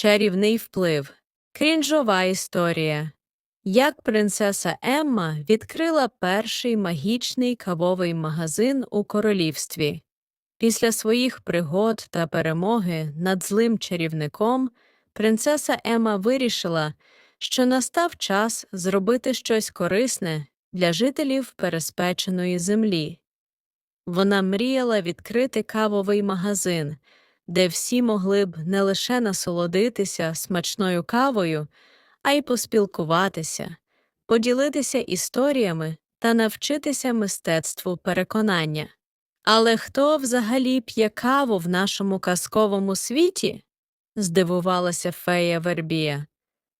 Чарівний вплив. Крінжова історія. Як принцеса Емма відкрила перший магічний кавовий магазин у королівстві. Після своїх пригод та перемоги над злим чарівником принцеса Емма вирішила, що настав час зробити щось корисне для жителів переспеченої землі. Вона мріяла відкрити кавовий магазин, де всі могли б не лише насолодитися смачною кавою, а й поспілкуватися, поділитися історіями та навчитися мистецтву переконання. Але хто взагалі п'є каву в нашому казковому світі? здивувалася фея Вербія.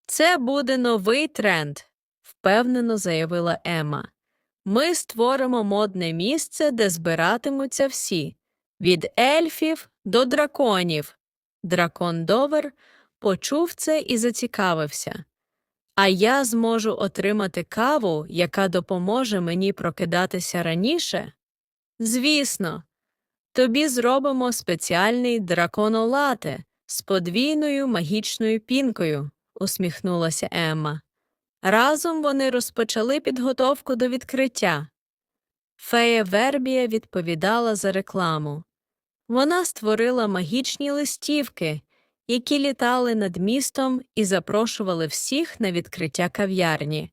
Це буде новий тренд, впевнено заявила Ема. Ми створимо модне місце, де збиратимуться всі від ельфів до драконів. Дракон Довер почув це і зацікавився. А я зможу отримати каву, яка допоможе мені прокидатися раніше? Звісно, тобі зробимо спеціальний драконолате з подвійною магічною пінкою, усміхнулася Емма. Разом вони розпочали підготовку до відкриття. Фея Вербія відповідала за рекламу. Вона створила магічні листівки, які літали над містом і запрошували всіх на відкриття кав'ярні.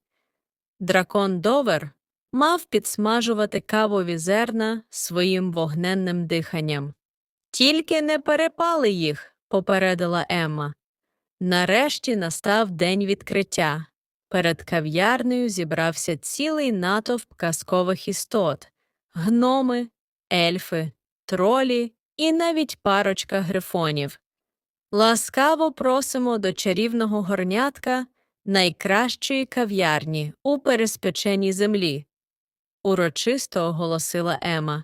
Дракон Довер мав підсмажувати кавові зерна своїм вогненним диханням. Тільки не перепали їх, попередила Емма. Нарешті настав день відкриття. Перед кав'ярнею зібрався цілий натовп казкових істот гноми, ельфи, тролі і навіть парочка грифонів. Ласкаво просимо до чарівного горнятка найкращої кав'ярні у переспеченій землі, урочисто оголосила Ема.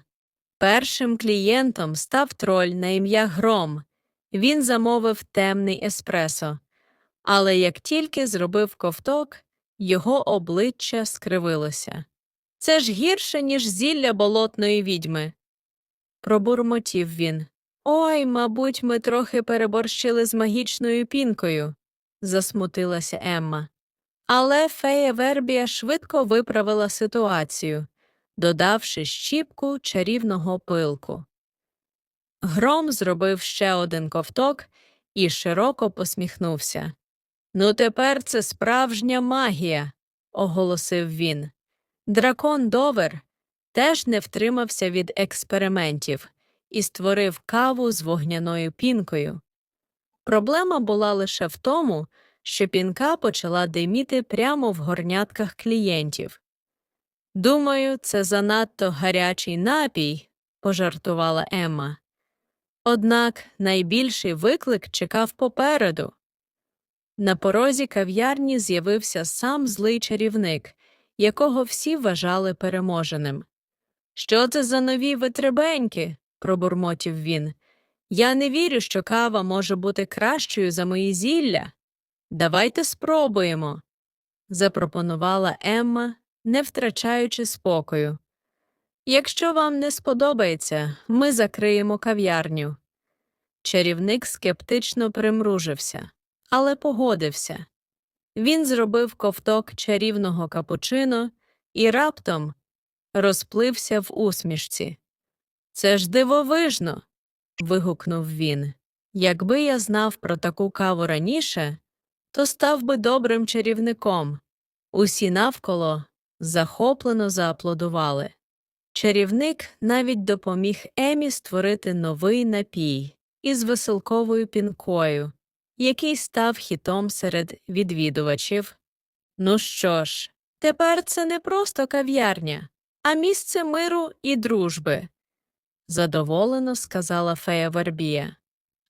Першим клієнтом став троль на ім'я Гром. Він замовив темний еспресо. Але як тільки зробив ковток, його обличчя скривилося. Це ж гірше, ніж зілля болотної відьми. Пробурмотів він. Ой, мабуть, ми трохи переборщили з магічною пінкою, засмутилася Емма. Але фея Вербія швидко виправила ситуацію, додавши щіпку чарівного пилку. Гром зробив ще один ковток і широко посміхнувся. Ну, тепер це справжня магія, оголосив він. Дракон Довер теж не втримався від експериментів і створив каву з вогняною пінкою. Проблема була лише в тому, що пінка почала диміти прямо в горнятках клієнтів. Думаю, це занадто гарячий напій, пожартувала Емма. Однак найбільший виклик чекав попереду. На порозі кав'ярні з'явився сам злий чарівник, якого всі вважали переможеним. Що це за нові витребеньки? пробурмотів він. Я не вірю, що кава може бути кращою за мої зілля. Давайте спробуємо, запропонувала Емма, не втрачаючи спокою. Якщо вам не сподобається, ми закриємо кав'ярню. Чарівник скептично примружився, але погодився. Він зробив ковток чарівного капучино і раптом розплився в усмішці. Це ж дивовижно. вигукнув він. Якби я знав про таку каву раніше, то став би добрим чарівником. Усі навколо захоплено зааплодували. Чарівник навіть допоміг Емі створити новий напій із веселковою пінкою, який став хітом серед відвідувачів. Ну що ж, тепер це не просто кав'ярня, а місце миру і дружби, задоволено сказала фея Вербія.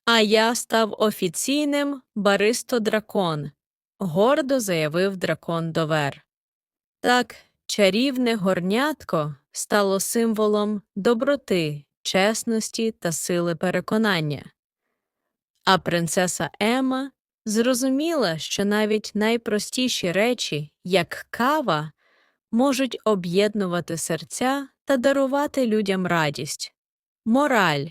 А я став офіційним баристо дракон, гордо заявив дракон Довер. Так, чарівне горнятко стало символом доброти, чесності та сили переконання. А принцеса Ема зрозуміла, що навіть найпростіші речі, як кава, можуть об'єднувати серця та дарувати людям радість. Мораль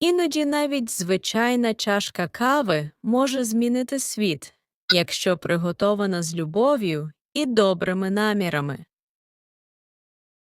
Іноді навіть звичайна чашка кави може змінити світ, якщо приготована з любов'ю і добрими намірами.